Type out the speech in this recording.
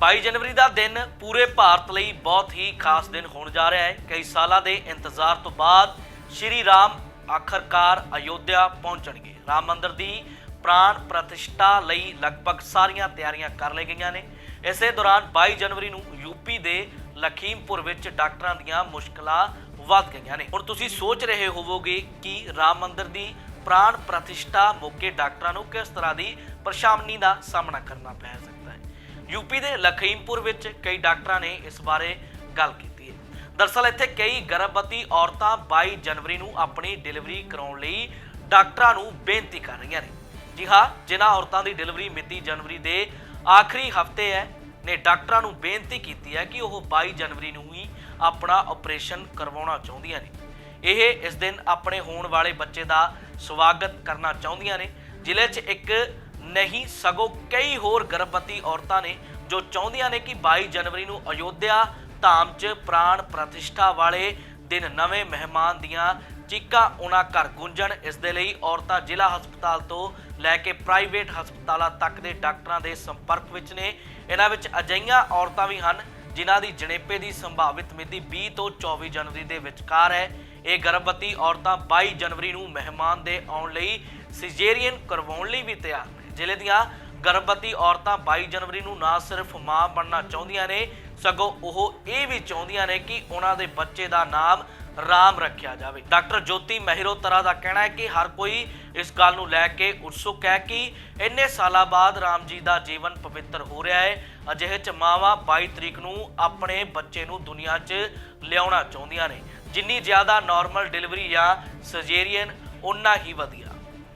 22 ਜਨਵਰੀ ਦਾ ਦਿਨ ਪੂਰੇ ਭਾਰਤ ਲਈ ਬਹੁਤ ਹੀ ਖਾਸ ਦਿਨ ਹੋਣ ਜਾ ਰਿਹਾ ਹੈ। ਕਈ ਸਾਲਾਂ ਦੇ ਇੰਤਜ਼ਾਰ ਤੋਂ ਬਾਅਦ ਸ਼੍ਰੀ ਰਾਮ ਆਖਰਕਾਰ ਅਯੋਧਿਆ ਪਹੁੰਚਣਗੇ। ਰਾਮ ਮੰਦਿਰ ਦੀ ਪ੍ਰਾਣ ਪ੍ਰਤਿਸ਼ਠਾ ਲਈ ਲਗਭਗ ਸਾਰੀਆਂ ਤਿਆਰੀਆਂ ਕਰ ਲਈ ਗਈਆਂ ਨੇ। ਇਸੇ ਦੌਰਾਨ 22 ਜਨਵਰੀ ਨੂੰ ਯੂਪੀ ਦੇ ਲਖੀਮਪੁਰ ਵਿੱਚ ਡਾਕਟਰਾਂ ਦੀਆਂ ਮੁਸ਼ਕਲਾਂ ਵੱਧ ਗਈਆਂ ਨੇ। ਹੁਣ ਤੁਸੀਂ ਸੋਚ ਰਹੇ ਹੋਵੋਗੇ ਕਿ ਰਾਮ ਮੰਦਿਰ ਦੀ ਪ੍ਰਾਣ ਪ੍ਰਤਿਸ਼ਠਾ ਮੌਕੇ ਡਾਕਟਰਾਂ ਨੂੰ ਕਿਸ ਤਰ੍ਹਾਂ ਦੀ ਪਰੇਸ਼ਾਨੀ ਦਾ ਸਾਹਮਣਾ ਕਰਨਾ ਪੈ ਸਕਦਾ ਹੈ। ਯੂਪੀ ਦੇ ਲਖੀਮਪੁਰ ਵਿੱਚ ਕਈ ਡਾਕਟਰਾਂ ਨੇ ਇਸ ਬਾਰੇ ਗੱਲ ਕੀਤੀ ਹੈ। ਦਰਸਲ ਇੱਥੇ ਕਈ ਗਰਭਵਤੀ ਔਰਤਾਂ 22 ਜਨਵਰੀ ਨੂੰ ਆਪਣੀ ਡਿਲੀਵਰੀ ਕਰਾਉਣ ਲਈ ਡਾਕਟਰਾਂ ਨੂੰ ਬੇਨਤੀ ਕਰ ਰਹੀਆਂ ਨੇ। ਜੀ ਹਾਂ, ਜਿਨ੍ਹਾਂ ਔਰਤਾਂ ਦੀ ਡਿਲੀਵਰੀ ਮਿਤੀ ਜਨਵਰੀ ਦੇ ਆਖਰੀ ਹਫ਼ਤੇ ਹੈ, ਨੇ ਡਾਕਟਰਾਂ ਨੂੰ ਬੇਨਤੀ ਕੀਤੀ ਹੈ ਕਿ ਉਹ 22 ਜਨਵਰੀ ਨੂੰ ਹੀ ਆਪਣਾ ਆਪਰੇਸ਼ਨ ਕਰਵਾਉਣਾ ਚਾਹੁੰਦੀਆਂ ਨੇ। ਇਹ ਇਸ ਦਿਨ ਆਪਣੇ ਹੋਣ ਵਾਲੇ ਬੱਚੇ ਦਾ ਸਵਾਗਤ ਕਰਨਾ ਚਾਹੁੰਦੀਆਂ ਨੇ। ਜ਼ਿਲ੍ਹੇ 'ਚ ਇੱਕ ਨਹੀਂ, ਸਗੋਂ ਕਈ ਹੋਰ ਗਰਭਵਤੀ ਔਰਤਾਂ ਨੇ ਜੋ ਚਾਹੁੰਦੀਆਂ ਨੇ ਕਿ 22 ਜਨਵਰੀ ਨੂੰ ਅਯੋਧਿਆ ਧਾਮ 'ਚ ਪ੍ਰਾਣ ਪ੍ਰਤਿਸ਼ਠਾ ਵਾਲੇ ਦਿਨ ਨਵੇਂ ਮਹਿਮਾਨ ਦੀਆਂ ਚੀਕਾਂ ਉਹਨਾਂ ਘਰ ਗੁੰਜਣ। ਇਸ ਦੇ ਲਈ ਔਰਤਾਂ ਜ਼ਿਲ੍ਹਾ ਹਸਪਤਾਲ ਤੋਂ ਲੈ ਕੇ ਪ੍ਰਾਈਵੇਟ ਹਸਪਤਾਲਾਂ ਤੱਕ ਦੇ ਡਾਕਟਰਾਂ ਦੇ ਸੰਪਰਕ ਵਿੱਚ ਨੇ। ਇਹਨਾਂ ਵਿੱਚ ਅਜਿਹੀਆਂ ਔਰਤਾਂ ਵੀ ਹਨ ਜਿਨ੍ਹਾਂ ਦੀ ਜਣੇਪੇ ਦੀ ਸੰਭਾਵਿਤ ਮਿਤੀ 20 ਤੋਂ 24 ਜਨਵਰੀ ਦੇ ਵਿਚਕਾਰ ਹੈ। ਇਹ ਗਰਭਵਤੀ ਔਰਤਾਂ 22 ਜਨਵਰੀ ਨੂੰ ਮਹਿਮਾਨ ਦੇ ਆਉਣ ਲਈ ਸਿਜੇਰੀਅਨ ਕਰਵਾਉਣ ਲਈ ਵੀ ਤਿਆਰ ਨੇ। ਜ਼ਿਲ੍ਹੇ ਦੀਆਂ ਗਰਭਵਤੀ ਔਰਤਾਂ 22 ਜਨਵਰੀ ਨੂੰ ਨਾ ਸਿਰਫ ਮਾਂ ਬਣਨਾ ਚਾਹੁੰਦੀਆਂ ਨੇ, ਸਗੋਂ ਉਹ ਇਹ ਵੀ ਚਾਹੁੰਦੀਆਂ ਨੇ ਕਿ ਉਹਨਾਂ ਦੇ ਬੱਚੇ ਦਾ ਨਾਮ ਰਾਮ ਰੱਖਿਆ ਜਾਵੇ। ਡਾਕਟਰ ਜੋਤੀ ਮਹਿਰੋਤਰਾ ਦਾ ਕਹਿਣਾ ਹੈ ਕਿ ਹਰ ਕੋਈ ਇਸ ਗੱਲ ਨੂੰ ਲੈ ਕੇ ਉਤਸੁਕ ਹੈ ਕਿ ਇੰਨੇ ਸਾਲਾਂ ਬਾਅਦ ਰਾਮ ਜੀ ਦਾ ਜੀਵਨ ਪਵਿੱਤਰ ਹੋ ਰਿਹਾ ਹੈ। ਅਜਿਹੇ ਚ ਮਾਵਾਂ 22 ਤਰੀਕ ਨੂੰ ਆਪਣੇ ਬੱਚੇ ਨੂੰ ਦੁਨੀਆ 'ਚ ਲਿਆਉਣਾ ਚਾਹੁੰਦੀਆਂ ਨੇ। ਜਿੰਨੀ ਜ਼ਿਆਦਾ ਨਾਰਮਲ ਡਿਲੀਵਰੀ ਜਾਂ ਸਰਜਰੀਅਨ ਉਨਾ ਹੀ ਵਧੀਆ।